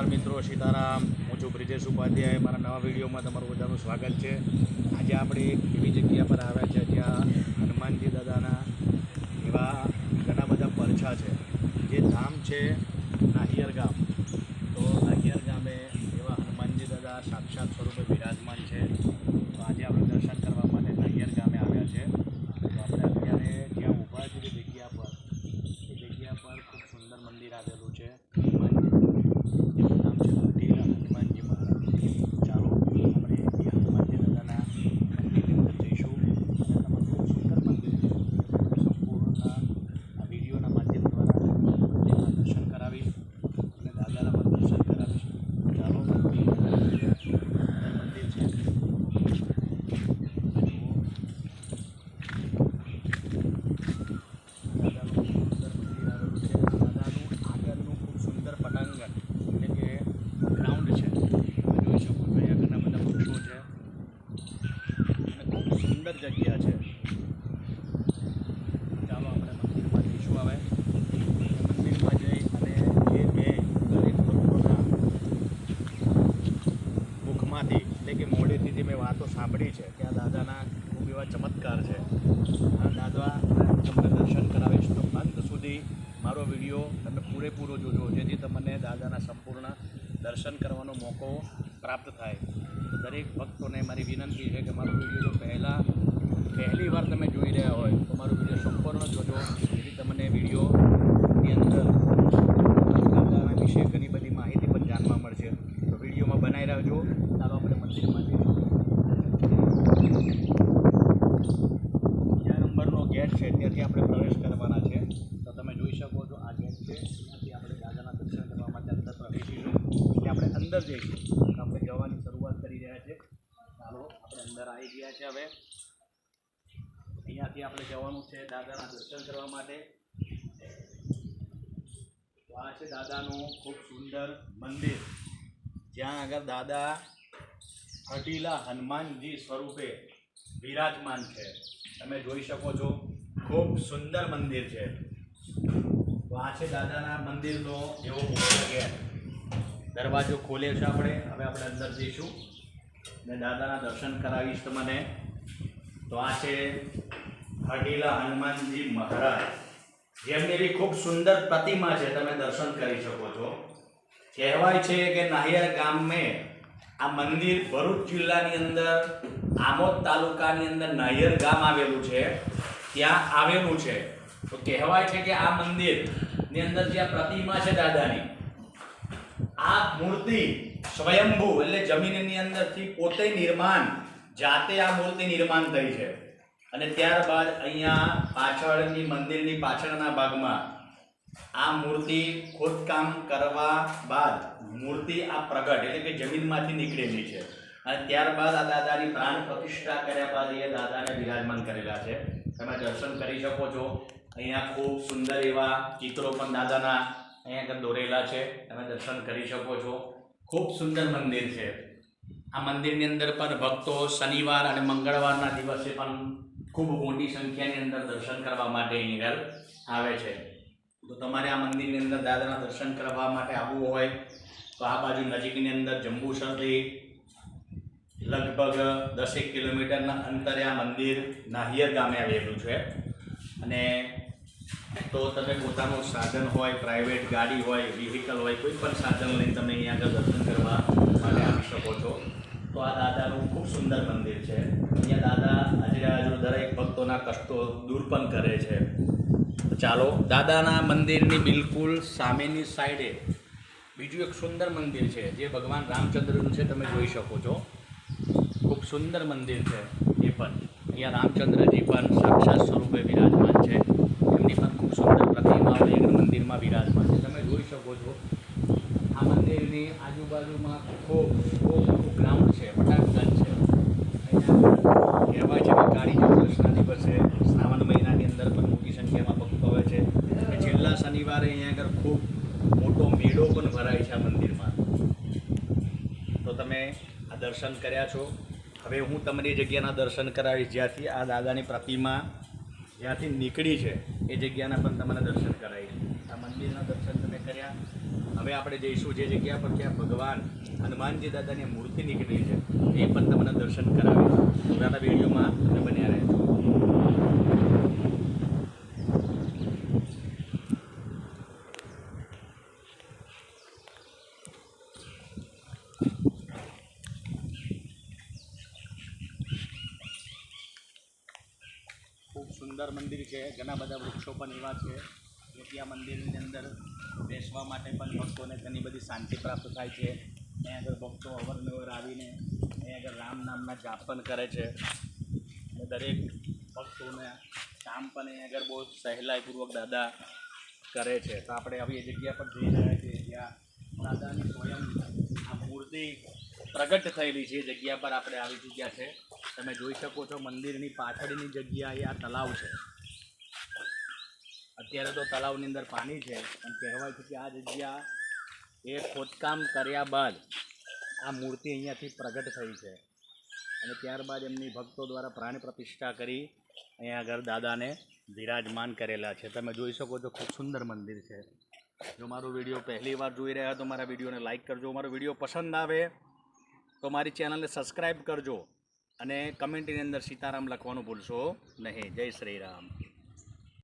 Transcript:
નમસ્કાર મિત્રો, સીતારામ. હું છું બ્રિજેશ ઉપાધ્યાય. મારા નવા વિડીયોમાં તમારું બધાનું સ્વાગત છે. આજે આપણે એક એવી જગ્યા પર આવ્યા છે જ્યાં હનુમાનજી દાદાના એવા ઘણા બધા પરછા છે. જે ધામ છે નાહિયર ગામ. તો નાહિયર ગામે એવા હનુમાનજી દાદા સાક્ષાત સ્વરૂપે બિરાજમાન છે. તો આજે આપણે દર્શન કરવા માટે નાહિયર ગામે આવ્યા છે તો આપણે અત્યારે જ્યાં ઊભા છે જે જગ્યા પર એ જગ્યા પર ખૂબ સુંદર મંદિર આવેલું છે હનુમાનજી જેનું નામ છે હઠીલા હનુમાનજી મહારાજ ચાલો આપણે એ હનુમાનજી દાદાના મંદિરની અંદર જઈશું અને તમને ખૂબ સુંદર મંદિર છે સંપૂર્ણ આ વિડીયોના માધ્યમ દ્વારા મંદિરના દર્શન કરાવી અને દાદાના પણ દર્શન કરાવીશ ચાલો મંદિર છે દાદાનું ખૂબ સુંદર મંદિર આવેલું છે દાદાનું આગળનું ખૂબ સુંદર પટાંગણ એટલે કે ગ્રાઉન્ડ છે તમે જોઈ શકો છો અહીંયા ઘણા બધા વૃક્ષો છે અને ખૂબ સુંદર જગ્યા છે. ચાલો આપણે મંદિરમાં જઈશું હવે. મંદિરમાં જઈ અને જે મેં દરેક ભક્તોના મુખમાંથી, એટલે કે મોડેથી જે મેં વાતો સાંભળી છે, કે આ દાદાના ખૂબ એવા ચમત્કાર છે. આ દાદા, તમને દર્શન કરાવીશ તો અંત સુધી મારો વીડિયો તમે પૂરેપૂરો જોજો, જેથી તમને દાદાના સંપૂર્ણ દર્શન કરવાનો મોકો પ્રાપ્ત થાય. દરેક ભક્તોને મારી વિનંતી છે કે મારો વીડિયો જો પહેલાં પહેલી વાર તમે જોઈ રહ્યા હોય તો મારો વીડિયો સંપૂર્ણ જોજો જેથી તમને વિડીયોની અંદર દાદાના વિશે ઘણી બધી માહિતી પણ જાણવા મળશે તો વિડીયોમાં બનાવી રહેજો ચાલો આપણે મંદિરમાં જ્યાં નંબરનો ગેટ છે, ત્યાંથી આપણે પ્રવેશ કરવાના છે. તો તમે જોઈ શકો છો આ ગેટ છે. ત્યાંથી આપણે રાજાના દર્શન કરવા માટે અંદર પ્રવેશીશું એટલે આપણે અંદર જઈશું આપણે જવાની શરૂઆત કરી રહ્યા છે. ચાલો, આપણે અંદર આવી ગયા છે હવે. અહીંયાથી આપણે જવાનું છે દાદાના દર્શન કરવા માટે. આ છે દાદાનું ખૂબ સુંદર મંદિર. જ્યાં આગળ દાદા હટીલા હનુમાનજી સ્વરૂપે વિરાજમાન છે. તમે જોઈ શકો છો, ખૂબ સુંદર મંદિર છે. આ છે દાદાના મંદિરનો એવો મુખ્ય દરવાજો ખોલે છે આપણે. હવે આપણે અંદર જઈશું. ને દાદાના દર્શન કરાવીશ તમને. તો આ છે હટીલા હનુમાનજી મહારાજ. જેમની એવી ખૂબ સુંદર પ્રતિમા છે, તમે દર્શન કરી શકો છો. કહેવાય છે કે નાહિયર ગામે આ મંદિર ભરૂચ જિલ્લાની અંદર, આમોદ તાલુકાની અંદર નાયર ગામ આવેલું છે. ત્યાં આવેલું છે. તો કહેવાય છે કે આ મંદિરની અંદર જે પ્રતિમા છે દાદાની, આ મૂર્તિ સ્વયંભૂ એટલે જમીનની અંદરથી પોતે નિર્માણ, જાતે આ મૂર્તિ નિર્માણ થઈ છે. અને ત્યારબાદ અહીંયા પાછળની મંદિરની પાછળના ભાગમાં આ મૂર્તિ ખોદકામ કરવા બાદ મૂર્તિ આ પ્રગટ, એટલે કે જમીનમાંથી નીકળેલી છે. અને ત્યારબાદ આ દાદાની પ્રાણ પ્રતિષ્ઠા કર્યા બાદ એ દાદાને બિરાજમાન કરેલા છે. તમે દર્શન કરી શકો છો. અહીંયા ખૂબ સુંદર એવા ચિત્રો પણ દાદાના અહીંયા આગળ દોરેલા છે. તમે દર્શન કરી શકો છો. ખૂબ સુંદર મંદિર છે. આ મંદિરની અંદર પણ ભક્તો શનિવાર અને મંગળવારના દિવસે પણ ખૂબ મોટી સંખ્યાની અંદર દર્શન કરવા માટે અહીં આગળ આવે છે. તો તમારે આ મંદિરની અંદર દાદાના દર્શન કરવા માટે આવવું હોય તો આ બાજુ નજીકની અંદર જંબુસરથી લગભગ દસેક કિલોમીટરના અંતરે આ મંદિર નાહિયર ગામે આવેલું છે. અને તો તમે પોતાનું સાધન હોય પ્રાઇવેટ ગાડી હોય વ્હીકલ હોય, કોઈ પણ સાધન લઈને તમે અહીંયા આગળ દર્શન કરવા માટે આવી શકો છો. તો આ દાદાનું ખૂબ સુંદર મંદિર છે. અહીંયા દાદા હાજર દરેક ભક્તોના કષ્ટો દૂર પણ કરે છે. ચાલો, દાદાના મંદિરની બિલકુલ સામેની સાઈડે બીજું એક સુંદર મંદિર છે, જે ભગવાન રામચંદ્રનું છે, તમે જોઈ શકો છો. ખૂબ સુંદર મંદિર છે એ પણ. અહીંયા રામચંદ્રજી પણ સાક્ષાત સ્વરૂપે વિરાજમાન છે. એમની પણ ખૂબ સુંદર પ્રતિમાઓ મંદિરમાં વિરાજમાન છે. તમે જોઈ શકો છો, આ મંદિરની આજુબાજુમાં ખૂબ ખૂબ ગ્રાઉન્ડ છે, પટાંગણ છે અહીંયા કહેવાય છે કે કાળી ચૌદસના દિવસે શ્રાવણ મહિનાની અંદર પણ મોટી સંખ્યામાં ભક્તો હોય છે અને છેલ્લા શનિવારે અહીંયા આગળ ખૂબ મોટો મેળો પણ ભરાય છે આ મંદિરમાં તો તમે આ દર્શન કર્યા છો. હવે હું તમને એ જગ્યાના દર્શન કરાવીશ જ્યાંથી આ દાદાની પ્રતિમા જ્યાંથી નીકળી છે, એ જગ્યાના પણ તમને દર્શન કરાવીશ. આ મંદિરના દર્શન તમે કર્યા. હવે આપણે જઈશું જે જગ્યા પર ત્યાં ભગવાન હનુમાનજી દાદાની મૂર્તિ નીકળી છે, એ પણ તમને દર્શન કરાવીશ. પૂરાના વિડીયોમાં તમે બન્યા રહેજો ખૂબ સુંદર મંદિર છે, ઘણા બધા વૃક્ષો પણ એવા છે ત્યાં મંદિરની અંદર બેસવા માટે પણ ભક્તોને ઘણી બધી શાંતિ પ્રાપ્ત થાય છે. અહીં આગળ ભક્તો અવરનવર આવીને અહીં આગળ રામ નામના જાપ પણ કરે છે. અને દરેક ભક્તોને કામ પણ અહીં આગળ બહુ સહેલાઈપૂર્વક દાદા કરે છે. તો આપણે આવી એ જગ્યા પર જઈ રહ્યા છીએ જ્યાં દાદાની સ્વયં આ મૂર્તિ પ્રગટ થયેલી છે. એ જગ્યા પર આપણે આવી ચૂક્યા છે. તમે જોઈ શકો છો મંદિરની પાછળની જગ્યાએ આ તલાવ છે. અત્યારે તો તલાવની અંદર પાણી છે, પણ કહેવાય છે કે આ જગ્યા એ ખોદકામ કર્યા બાદ આ મૂર્તિ અહીંયાથી પ્રગટ થઈ છે. અને ત્યારબાદ એમની ભક્તો દ્વારા પ્રાણ પ્રતિષ્ઠા કરી અહીંયા આગળ દાદાને વિરાજમાન કરેલા છે. તમે જોઈ શકો છો ખૂબ સુંદર મંદિર છે. જો મારો વીડિયો પહેલી વાર જોઈ રહ્યા તો મારા વિડીયોને લાઇક કરજો. મારો વીડિયો પસંદ આવે તો મારી ચેનલને સબસ્ક્રાઈબ કરજો. અને કમેન્ટની અંદર સીતારામ લખવાનું ભૂલશો નહીં. જય શ્રી રામ